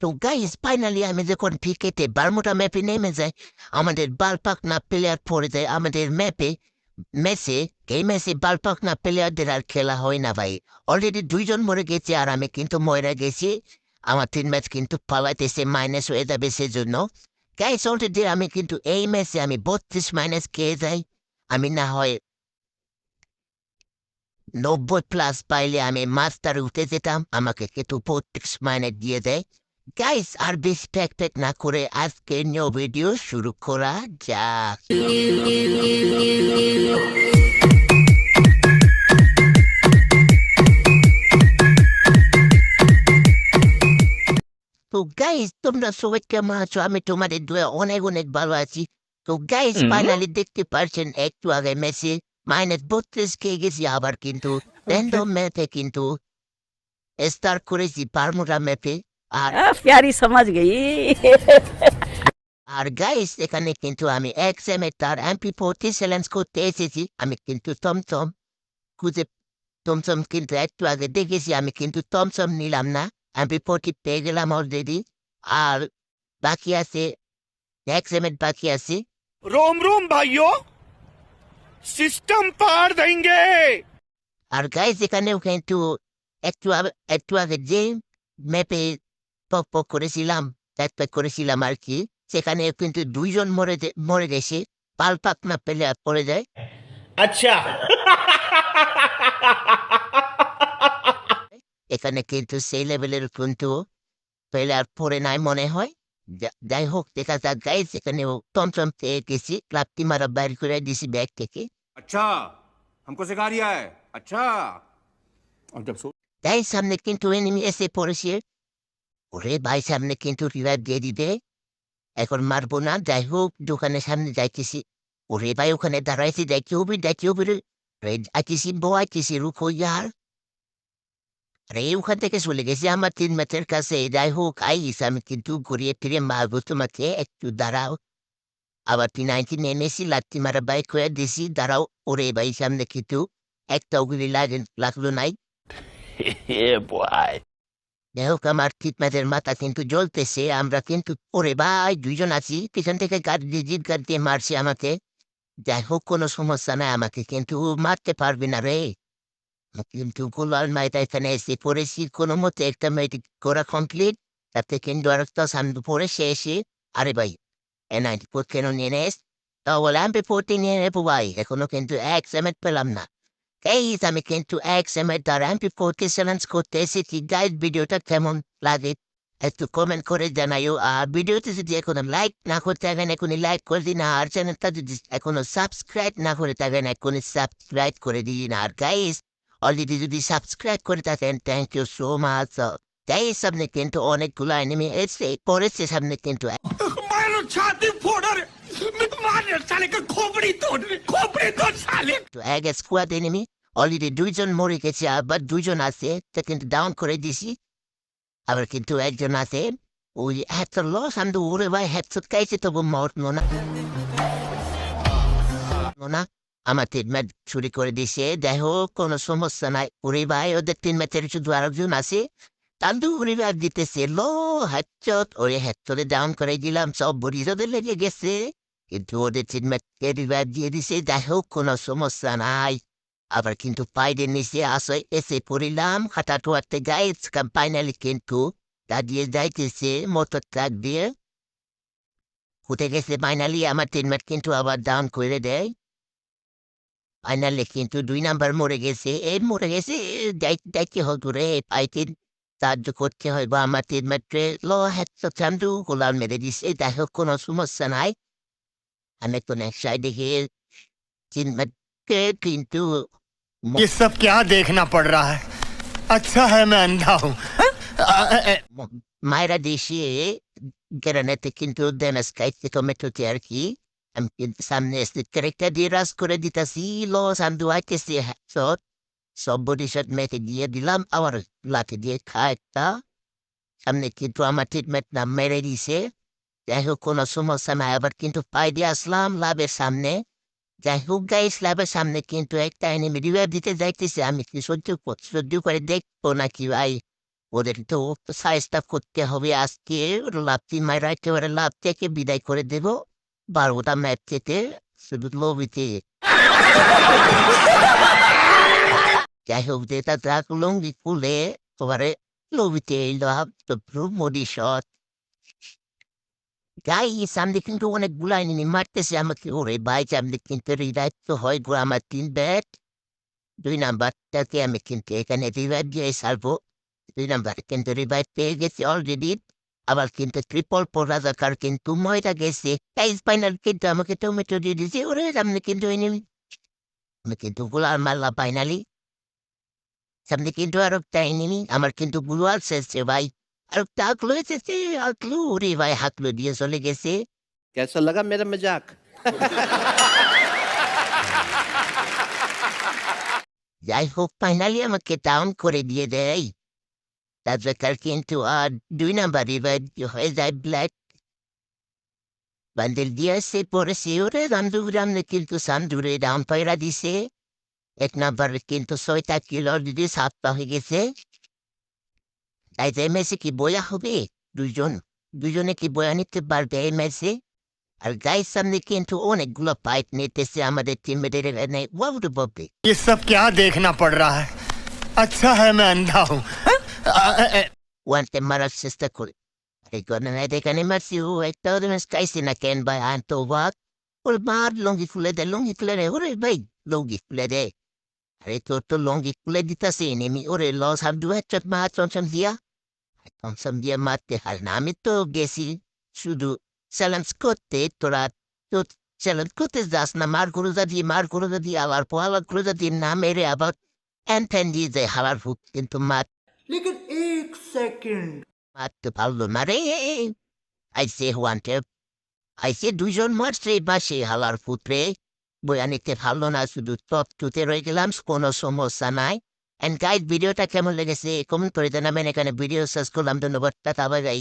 তো guys finally আমি যখন ক্রিকেটে বারমুটা ম্যাপে নেমে যাই, আমাদের বালপাক না প্লেয়ার পড়ে যায়, আমাদের ম্যাপে মেসে, এই মেসে বালপাক না প্লেয়ারদের আর খেলা হয় না ভাই। অলরেডি দুইজন মরে গেছে আর আমি কিন্তু মরে গেছি। আমার তিন ম্যাচ কিন্তু পালাইতেছে মাইনাস হয়ে যাবে সেজন্য। গাইস অলরেডি আমি কিন্তু এই ম্যাচে আমি বত্রিশ মাইনাস খেয়ে যাই। আমি না হয় নব্বই প্লাস পাইলে আমি মাস্টারে উঠে যেতাম, আমাকে কিন্তু বত্রিশ মাইনাস দিয়ে দেয়। গাইস আর বেশি না করে আজকে নিউ ভিডিও শুরু করা যাক। তো গাইস তোমরা সবাই কেমন আছো? আমি তোমাদের দুয়ে অনেক অনেক ভালো আছি। তো গাইস ফাইনালি দেখতে পারছেন একটু আগে মেসি মাইনাস বত্রিশ খেয়ে গেছি আবার কিন্তু র্যান্ডম ম্যাপে কিন্তু স্টার করেছি পারমুরা ম্যাপে আর आ, प्यारी समझ गई আর গাইস এখানে কিন্তু আমি এক্স এম এ তার এমপি ফোর্টি চ্যালেঞ্জ করতে এসেছি আমি কিন্তু টমটম খুঁজে টমটম কিন্তু একটু আগে দেখেছি আমি কিন্তু টমটম নিলাম না এমপি ফোর্টি পেয়ে গেলাম অলরেডি আর বাকি আছে এক্স এম এর বাকি আছে रोम रोम भाइयों सिस्टम पार देंगे আর গাইস এখানেও কিন্তু একটু আগে- একটু আগে যে ম্যাপে পক পক করেছিলাম প্যাক প্যাক করেছিলাম আর কি সেখানে কিন্তু দুইজন মরে যে- মরে গেছে পাল পাক না পেলে আর পড়ে যায় अच्छा এখানে কিন্তু সেই লেভেলের কিন্তু পেলে আর পড়ে নাই মনে হয় যা- যাই হোক দেখা যাক গাইস এখানেও টমটম পেয়ে গেছি ক্লাবটি মারা বাইর করে দিছি ব্যাগ থেকে अच्छा हमको सिखा रिया है अच्छा और जब सो তাই সামনে কিন্তু এনিমি এসে পড়েছে ওরে ভাই, সামনে কিন্তু রিভাইভ দিয়ে দিবে। এখন মারবো না, যাই হোক, দোকানের সামনে যাইতেছি। ওরে ভাই, ওখানে দাঁড়াইছি, দেখি হবে দেখি হবে রে, আইতেছি, বউ, আইতেছি, রুখো ইয়ার রে ওখান থেকে চলে গেছি আমার তিন ম্যাচের কাছে। যাই হোক, আইস, আমি কিন্তু ঘুরিয়ে ফিরে মারবো তোমাকে। একটু দাঁড়াও। আবার তুই নাইনটি নেমেছি লাত্তি মারা বাইক হয়ে দিছি। দাঁড়াও, ওরে ভাই, সামনে কিন্তু একটা গুলি লাগে, লাগল নাই। হোক আমার কিটম্যাটের মাথা কিন্তু জ্বলতেছে, আমরা কিন্তু, ওরে ভাই, দুইজন আছি, পিছন থেকে দিয়ে, জিপ গাড়ি দিয়ে মারছে আমাকে। যাই হোক, কোনো সমস্যা নাই, আমাকে কিন্তু মারতে পারবি না রে। কিন্তু গোলাল মাইটা এখানে এসে পড়েছি, কোনো মতে একটা মেয়েটি করা কমপ্লিট তাতে কিন্তু আর একটা সামনে পড়ে শেষে আরে ভাই এ নাইনটি ফোর কেন নিয়ে নেস? তাহলে আমি ফোরটি নিয়ে নেব ভাই, এখনও কিন্তু এক সেমেন্ট পেলাম না। এই আমি কিন্তু এক সেমের দ্বারা আমি ফোর্টি সেভেন্স করতেছি গাইড ভিডিওটা কেমন লাগে একটু কমেন্ট করে জানাইও আর ভিডিওতে যদি এখনও লাইক না করে থাকেন এখনই লাইক করে দিন আর চ্যানেলটা যদি এখনও সাবস্ক্রাইব না করে থাকেন এখনই সাবস্ক্রাইব করে দিন আর গাইস অলরেডি যদি সাবস্ক্রাইব করে থাকেন thank you so much guys সামনে কিন্তু অনেকগুলো এনিমি এসে পড়েছে সামনে কিন্তু ছাতি ফোড়ার মারের সালে খোপড়ি তোর খোপড়ি তোর সালে এক স্কোয়াড এনিমি অলরেডি দুইজন মরে গেছে, আবার দুইজন আছে। তা কিন্তু ডাউন করে দিছি। আবার কিন্তু একজন আছে। ওই হেডশট লস আমি তো ওরে ভাই হেডশট খাইছে, তবু মরলো না। আমার তিন ম্যাচ চুরি করে দিছে। কোনো সমস্যা নাই। ওরে ভাই, ওদের তিন ম্যাচের শুধু আরেকজন আছে। তান্দু উড়ি ভাই দিতেছে। লো হেডশট ওরে হেডশটে ডাউন করে দিলাম। সব বরিজদের লেগে গেছে। কিন্তু ওদের তিন ম্যাচকে রিভাইভ দিয়ে দিছে। হোক কোনো সমস্যা নাই। আবার কিন্তু পাইডের নিচে আসে এসে পড়িলাম হাঁটা টোয়াতে গাইজ ফাইনালি কিন্তু দাঁড়িয়ে যাইতেছে মোটর ট্রাক দিয়ে উঠে গেছে ফাইনালি আমার ম্যাচ কিন্তু আবার ডাউন করে দেয় ফাইনালি কিন্তু দুই নাম্বার মরে গেছে এই মরে গেছে যাইতে হতো রে পাইতে সাহায্য করতে হয় বা আমার ম্যাটে লো হ্যাঁ চান্দু গোলাম মেরে দিছে হোক কোনো সমস্যা নাই আমি তো নেক্সট সাইডে গিয়ে তিন কিন্তু ये सब क्या देखना पड़ रहा है? अच्छा है मैं अंधा हूँ। हाँ? मायरा देशी गिरने ते किंतु देनस कहते तो मैं तो तैयार की? हम के सामने इस तरह का दिया स्कूल दिता सीलो संदूक के से है? सो सो बुरी शट में ते दिया दिलाम अवर लाते दिए कहता हमने किंतु आमतौर में ना मेरे दिसे यह कोना सुमा समय अवर किंतु पाइ स्लाम लाबे सामने। যাই হোক গাইস লাভের সামনে কিন্তু একটা এনিমি রিভাইভ দিতে যাইতেছে। আমি কি সহ্য সহ্য করে দেখব নাকি ভাই? ওদের তো সাইজটা করতে হবে আজকে। লাভটি মায়েরা একেবারে লাভ থেকে বিদায় করে দেব। বারোটা ম্যাচ থেকে শুধু লবিতে। যাই হোক, যেটা যাক, লঙ্গি খুলে এবারে লবিতে এলাম তো মোদি শট গাই সামনে কিন্তু অনেকগুলো আইনি মারতেছে আমাকে ওরে ভাই সামনে কিন্তু রিভাইভ তো হয় গো আমার তিন ব্যাট দুই নাম্বারটাকে আমি কিন্তু এখানে রিভাইভ দিয়ে সারবো দুই নাম্বার কিন্তু রিভাইভ পেয়ে গেছি অলরেডি আবার কিন্তু ট্রিপল পরাজাকার কিন্তু ময়রা গেছে তাই ফাইনাল কিন্তু আমাকে টমেটো দিয়ে দিয়েছে ওরে সামনে কিন্তু আমি কিন্তু গোলার মারলাম ফাইনালি সামনে কিন্তু আর একটা এনিমি আমার কিন্তু গুলোয়াল শেষছে ভাই আর একটা আকলো এসেছে আকলু ওরে ভাই হাকলো দিয়ে চলে গেছে कैसा लगा मेरा मजाक যাই হোক ফাইনালি আমাকে ডাউন করে দিয়ে দেয় তারপর কিন্তু আর দুই নাম্বার রিভাইভ হয়ে যায় ব্ল্যাক বান্ডেল দিয়ে আসে পরে সে ওরে রামদুরামনে কিন্তু সামদুরে ডাউন পায়রা দিছে এক নাম্বার কিন্তু ছয়টা কিলো দিদি সাতটা হয়ে গেছে তাই যে মেসে কি বয়া হবে দুজন দুজনে কি বয়া নিতে পারবে এই মেসে আর গায়ের সামনে কিন্তু অনেকগুলো পাইপ নিতেছে আমাদের টিমেদের এখানে ওয়াউড ববে ये सब क्या देखना पड़ रहा है अच्छा है मैं अंधा हूँ ওয়ানতে মারার চেষ্টা করি আরে গনে না এখানে মারছি ও একটা ওদের কাইছে না কেন ভাই আনতো ওয়াক ওর মার লঙ্গি খুলে দে লঙ্গি খুলে দে ওরে ভাই লঙ্গি খুলে দে আরে তোর তো লঙ্গি খুলে দিতাছে নেমি ওরে লস হাব দু একটা মা চমচম দিয়া কমসম দিয়ে মারতে হয় না আমি তো গেছি শুধু চ্যালেঞ্জ করতে তোরা তো চ্যালেঞ্জ করতে যাস না মার করে যদি মার করে যদি আবার পোহাবার করে যদি না মেরে আবার অ্যান্টেন দিয়ে যায় হাওয়ার ভুক কিন্তু মার লেকিন এক সেকেন্ড মারতে পারল না রে আইসে ওয়ান্টেড আইসে দুজন মারছে বাসে হালার ফুটরে বয়া নিতে পারল না শুধু টপ টুতে রয়ে গেলাম কোনো সমস্যা নাই এন্ড গাইড ভিডিওটা কেমন লেগেছে কমেন্ট করে জানাবেন এখানে ভিডিও শেষ করলাম ধন্যবাদ টাটা বাই বাই